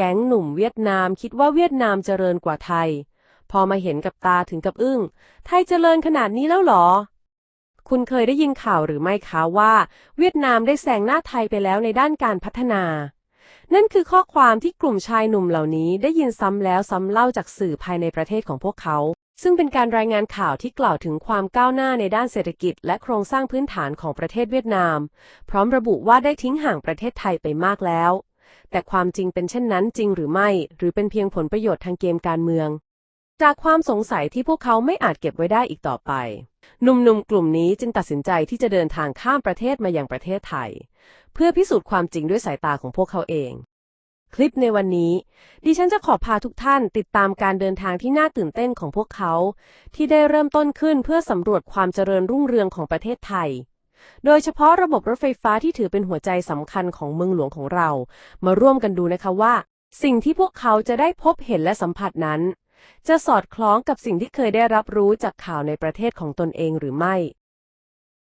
แก๊งหนุ่มเวียดนามคิดว่าเวียดนามเจริญกว่าไทย พอมาเห็นกับตาถึงกับอึ้ง ไทยเจริญขนาดนี้แล้วหรอ คุณเคยได้ยินข่าวหรือไม่คะว่า เวียดนามได้แซงหน้าไทยไปแล้วในด้านการพัฒนา นั่นคือข้อความที่กลุ่มชายหนุ่มเหล่านี้ได้ยินซ้ำแล้วซ้ำเล่าจากสื่อภายในประเทศของพวกเขา ซึ่งเป็นการรายงานข่าวที่กล่าวถึงความก้าวหน้าในด้านเศรษฐกิจ และโครงสร้างพื้นฐานของประเทศเวียดนาม พร้อมระบุว่าได้ทิ้งห่างประเทศไทยไปมากแล้ว แต่ความจริงเป็นเช่นนั้นจริงหรือไม่ หรือเป็นเพียงผลประโยชน์ทางเกมการเมือง จากความสงสัยที่พวกเขาไม่อาจเก็บไว้ได้อีกต่อไป หนุ่มๆกลุ่มนี้จึงตัดสินใจที่จะเดินทางข้ามประเทศมายังประเทศไทย เพื่อพิสูจน์ความจริงด้วยสายตาของพวกเขาเองคลิปในวันนี้ ดิฉันจะขอพาทุกท่านติดตามการเดินทางที่น่าตื่นเต้นของพวกเขา ที่ได้เริ่มต้นขึ้นเพื่อสำรวจความเจริญรุ่งเรืองของประเทศไทย โดยเฉพาะระบบรถไฟฟ้าที่ถือเป็นหัวใจสำคัญของเมืองหลวงของเรา มาร่วมกันดูนะคะว่า สิ่งที่พวกเขาจะได้พบเห็นและสัมผัสนั้น จะสอดคล้องกับสิ่งที่เคยได้รับรู้จากข่าวในประเทศของตนเองหรือไม่